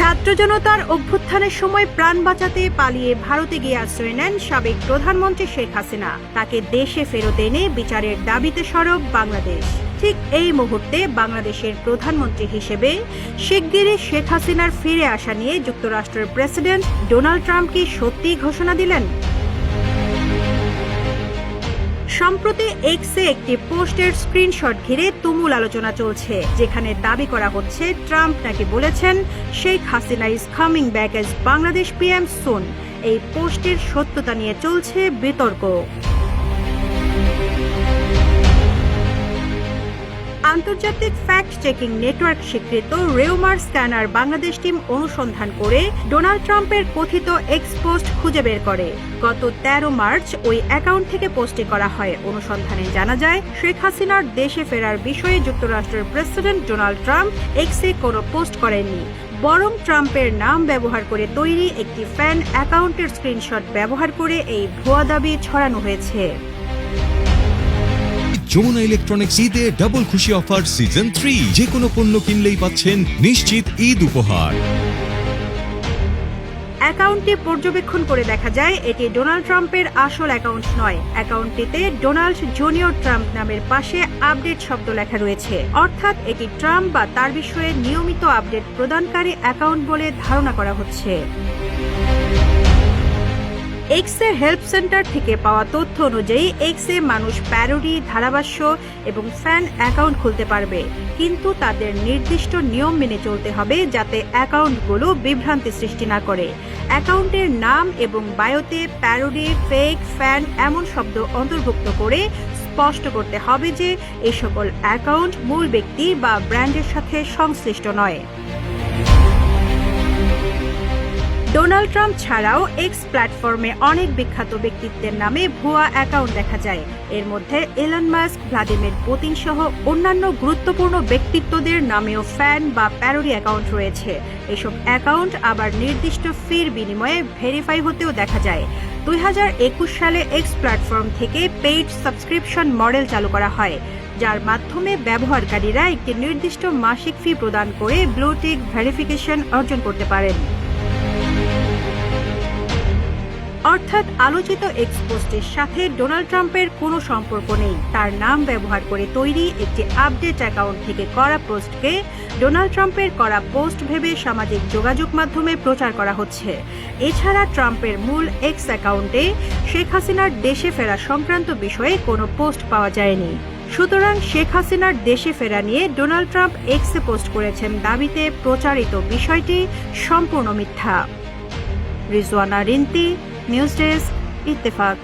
ছাত্র জনতার অভ্যুত্থানের সময় প্রাণ বাঁচাতে পালিয়ে ভারতে গিয়ে আশ্রয় নেন সাবেক প্রধানমন্ত্রী শেখ হাসিনা। তাকে দেশে ফেরত এনে বিচারের দাবিতে সরব বাংলাদেশ। ঠিক এই মুহূর্তে বাংলাদেশের প্রধানমন্ত্রী হিসেবে শিগগিরই শেখ হাসিনার ফিরে আসা নিয়ে যুক্তরাষ্ট্রের প্রেসিডেন্ট ডোনাল্ড ট্রাম্প কি সত্যি ঘোষণা দিলেন। সম্প্রতি এক্সে একটি পোস্টের স্ক্রিনশট ঘিরে তুমুল আলোচনা চলছে, যেখানে দাবি করা হচ্ছে ট্রাম্প নাকি বলেছেন Sheikh Hasina is coming back as Bangladesh PM soon এই পোস্টের সত্যতা নিয়ে চলছে বিতর্ক। আন্তর্জাতিক ফ্যাক্ট চেকিং নেটওয়ার্ক স্বীকৃত রেউমার স্ক্যানার বাংলাদেশ টিম অনুসন্ধান করে ডোনাল্ড ট্রাম্পের কথিত এক্স পোস্ট খুঁজে বের করে। গত তেরো মার্চ ওই অ্যাকাউন্ট থেকে পোস্টে করা হয়। অনুসন্ধানে জানা যায়, শেখ হাসিনার দেশে ফেরার বিষয়ে যুক্তরাষ্ট্রের প্রেসিডেন্ট ডোনাল্ড ট্রাম্প এক্সে কোনো পোস্ট করেননি। বরং ট্রাম্পের নাম ব্যবহার করে তৈরি একটি ফ্যান অ্যাকাউন্টের স্ক্রিনশট ব্যবহার করে এই ভুয়া দাবি ছড়ানো হয়েছে। যমুনা ইলেকট্রনিক্স ঈদে ডাবল খুশি অফার সিজন থ্রি যে কোনো পণ্য কিনলেই পাচ্ছেন নিশ্চিত ঈদ উপহার। অ্যাকাউন্টটি পর্যবেক্ষণ করে দেখা যায়, এটি ডোনাল্ড ট্রাম্পের আসল অ্যাকাউন্ট নয়। অ্যাকাউন্টটিতে ডোনাল্ড জুনিয়র ট্রাম্প নামের পাশে আপডেট শব্দ লেখা রয়েছে। অর্থাৎ এটি ট্রাম্প বা তার বিষয়ে নিয়মিত আপডেট প্রদানকারী অ্যাকাউন্ট বলে ধারণা করা হচ্ছে। এক্সের হেল্প সেন্টার থেকে পাওয়া তথ্য অনুযায়ী এক্সে মানুষ প্যারোডি ধারাভাষ্য এবং ফ্যান অ্যাকাউন্ট খুলতে পারবে। কিন্তু তাদের নির্দিষ্ট নিয়ম মেনে চলতে হবে যাতে অ্যাকাউন্টগুলো বিভ্রান্তি সৃষ্টি না করে। অ্যাকাউন্টের নাম এবং বায়োতে প্যারোডি ফেক ফ্যান এমন শব্দ অন্তর্ভুক্ত করে স্পষ্ট করতে হবে যে এই সকল অ্যাকাউন্ট মূল ব্যক্তি বা ব্র্যান্ডের সাথে সংশ্লিষ্ট নয়। ডোনাল্ড ট্রাম্প ছাড়াও এক্স প্ল্যাটফর্মে অনেক বিখ্যাত ব্যক্তিত্বের নামে ভুয়া অ্যাকাউন্ট দেখা যায়। এর মধ্যে এলন মাস্ক, ভ্লাদিমির পুতিন সহ অন্যান্য গুরুত্বপূর্ণ ব্যক্তিত্বদের নামেও ফ্যান বা প্যারোডি অ্যাকাউন্ট রয়েছে। এসব অ্যাকাউন্ট আবার নির্দিষ্ট ফির বিনিময়ে ভেরিফাই হতেও দেখা যায়। দুই হাজার একুশ সালে এক্স প্ল্যাটফর্ম থেকে পেইড সাবস্ক্রিপশন মডেল চালু করা হয়, যার মাধ্যমে ব্যবহারকারীরা একটি নির্দিষ্ট মাসিক ফি প্রদান করে ব্লুটিক ভেরিফিকেশন অর্জন করতে পারেন। অর্থাৎ আলোচিত এক্সপোস্টের সাথে ডোনাল্ড ট্রাম্পের কোনো সম্পর্ক নেই। তার নাম ব্যবহার করে তৈরি একটি আপডেট অ্যাকাউন্ট থেকে করা পোস্টকে ডোনাল্ড ট্রাম্পের করা পোস্ট ভেবে সামাজিক যোগাযোগ মাধ্যমে প্রচার করা হচ্ছে। এছাড়া ট্রাম্পের মূল এক্স অ্যাকাউন্টে শেখ হাসিনার দেশে ফেরা সংক্রান্ত বিষয়ে কোনো পোস্ট পাওয়া যায়নি। সুতরাং শেখ হাসিনার দেশে ফেরা নিয়ে ডোনাল্ড ট্রাম্প এক্সে পোস্ট করেছেন দাবিতে প্রচারিত বিষয়টি সম্পূর্ণ মিথ্যা। Rizwana Rinti news desk Ittefaq